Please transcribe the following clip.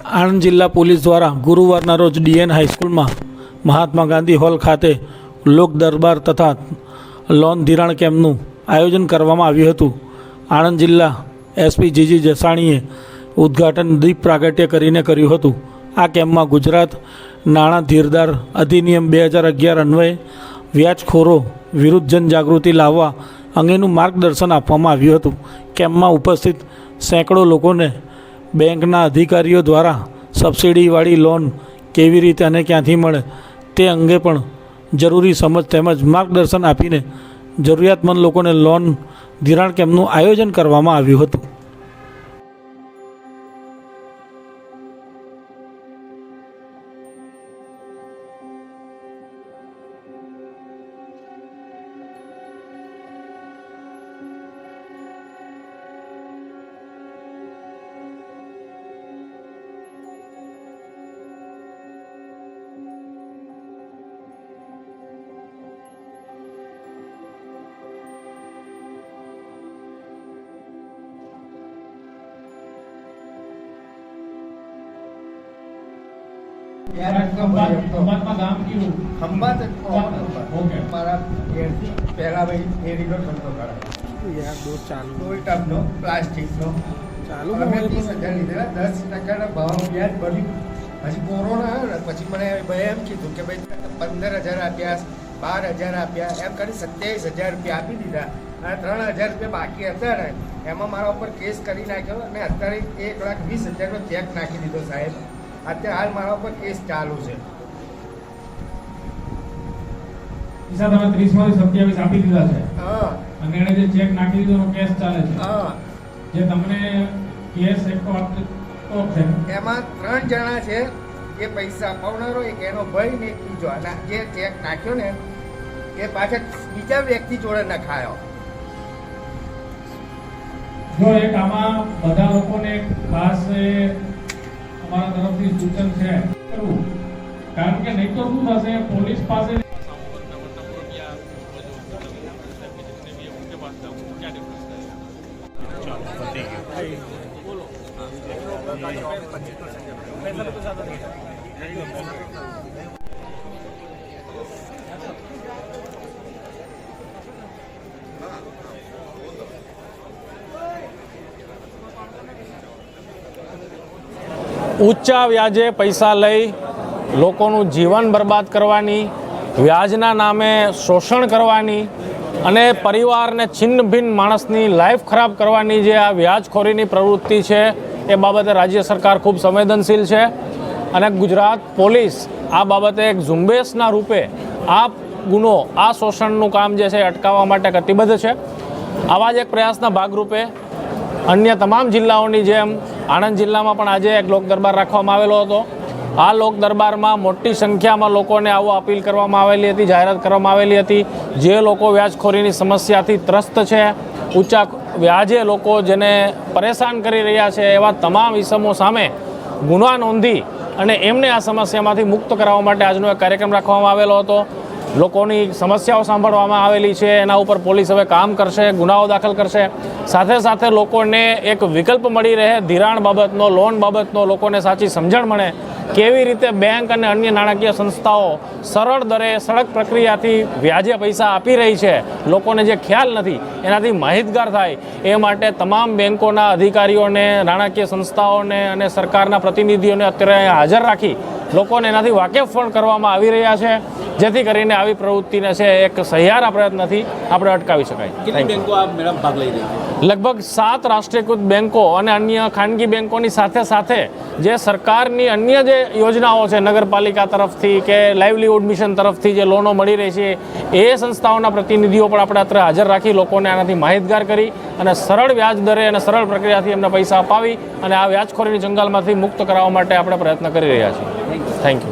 આણંદ જિલ્લા પોલીસ દ્વારા ગુરુવારના રોજ ડીએન હાઈસ્કૂલમાં મહાત્મા ગાંધી હોલ ખાતે લોક દરબાર તથા લોન ધિરાણ કેમ્પનું આયોજન કરવામાં આવ્યું હતું. આણંદ જિલ્લા એસપી જીજી જસાણીએ ઉદ્ઘાટન દીપ પ્રાગટ્ય કરીને કર્યું હતું. આ કેમ્પમાં ગુજરાત નાણાં ધીરદાર અધિનિયમ બે હજાર અગિયાર અન્વયે વ્યાજખોરો વિરુદ્ધ જનજાગૃતિ લાવવા અંગેનું માર્ગદર્શન આપવામાં આવ્યું હતું. કેમ્પમાં ઉપસ્થિત સેંકડો લોકોને બેંકના અધિકારીઓ દ્વારા સબસિડીવાળી લોન કેવી રીતે અને ક્યાંથી મળે તે અંગે પણ જરૂરી સમજ તેમજ માર્ગદર્શન આપીને જરૂરિયાતમંદ લોકોને લોન ધિરાણ કેમ્પનું આયોજન કરવામાં આવ્યું હતું. પ્લાસ્ટિકનો ચાલુ અમે ત્રીસ હજાર લીધેલા દસ ટકાના ભાવ વ્યાજ ભર્યું પછી કોરોના આવ્યો ને પછી મને એમ કીધું કે ભાઈ પંદર હજાર આપ્યા બાર હજાર આપ્યા એમ કરી સત્યાવીસ હજાર રૂપિયા આપી દીધા. અને ત્રણ હજાર રૂપિયા બાકી હતા ને એમાં મારા ઉપર કેસ કરી નાખ્યો અને અત્યારે એક લાખ વીસ હજારનો ચેક નાખી દીધો સાહેબ. અત્યારે હાલ મારા ઉપર કેસ ચાલુ છે. ઈસા તમે ત્રીસમાંથી સત્યાવીસ આપી દીધા છે. અને એને જે ચેક નાખી દીધો કેસ ચાલે છે. જે તમને કેસ એક આપતો છે. એમાં ત્રણ જણા છે એ પૈસા અપાવનારો એક એનો ભાઈ ને એક બીજો. અને જે ચેક નાખ્યો ને એ પાછા બીજા વ્યક્તિ જોડે નખાયો. જો એક આમાં બધા લોકોને ખાસ એ અમારા તરફથી સૂચન છે. કરવું કારણ કે નહીં તો શું થશે? પોલીસ પાસે ઊંચા વ્યાજે પૈસા લઈ લોકોનું જીવન બરબાદ કરવાની, વ્યાજના નામે શોષણ કરવાની અને પરિવારને છિન્ન ભિન્ન માણસની લાઈફ ખરાબ કરવાની જે આ વ્યાજખોરીની પ્રવૃત્તિ છે, એ બાબતે રાજ્ય સરકાર ખૂબ સંવેદનશીલ છે. અને ગુજરાત પોલીસ આ બાબતે એક ઝુંબેશના રૂપે આ ગુનો, આ શોષણનું કામ જે છે અટકાવવા માટે કટિબદ્ધ છે. આવા જ એક પ્રયાસના ભાગરૂપે અન્ય તમામ જિલ્લાઓની જેમ આણંદ જિલ્લામાં પણ આજે એક લોક દરબાર રાખવામાં આવેલો હતો. આ લોક દરબારમાં મોટી સંખ્યામાં લોકોને આવો અપીલ કરવામાં આવેલી હતી, જાહેરાત કરવામાં આવેલી હતી. જે લોકો વ્યાજખોરીની સમસ્યાથી ત્રસ્ત છે, ઊંચા વ્યાજે લોકો જેને પરેશાન કરી રહ્યા છે એવા તમામ ઇસમો સામે ગુના નોંધી અને એમને આ સમસ્યામાંથી મુક્ત કરાવવા માટે આજનો એક કાર્યક્રમ રાખવામાં આવેલો હતો. લોકોની સમસ્યાઓ સાંભળવામાં આવેલી છે, એના ઉપર પોલીસ હવે કામ કરશે, ગુનાઓ દાખલ કરશે. સાથે સાથે લોકોને એક વિકલ્પ મળી રહે, ધિરાણ બાબતનો, લોન બાબતનો, લોકોને સાચી સમજણ મળે. કેવી રીતે બેંક અને અન્ય નાણાકીય સંસ્થાઓ સરળ દરે સડક પ્રક્રિયાથી વ્યાજે પૈસા આપી રહી છે, લોકોને જે ખ્યાલ નથી, એનાથી માહિતગાર થાય. એ માટે તમામ બેંકોના અધિકારીઓને, નાણાકીય સંસ્થાઓને અને સરકારના પ્રતિનિધિઓને અત્યારે હાજર રાખી, લોકોને એનાથી વાકેફ પણ કરવામાં આવી રહ્યા છે. જેથી કરીને આવી પ્રવૃત્તિને છે એક સહિયારા પ્રયત્નથી આપણે અટકાવી શકાય. લગભગ સાત રાષ્ટ્રીયકૃત બેન્કો અને અન્ય ખાનગી બેન્કોની સાથે સાથે જે સરકારની અન્ય જે યોજનાઓ છે નગરપાલિકા તરફથી કે લાઇવલીહુડ મિશન તરફથી જે લોનો મળી રહી છે એ સંસ્થાઓના પ્રતિનિધિઓ પણ આપણે અત્યારે હાજર રાખી લોકોને આનાથી માહિતગાર કરી અને સરળ વ્યાજ દરે અને સરળ પ્રક્રિયાથી એમને પૈસા અપાવી અને આ વ્યાજખોરીની જંગલમાંથી મુક્ત કરાવવા માટે આપણે પ્રયત્ન કરી રહ્યા છીએ. Thank you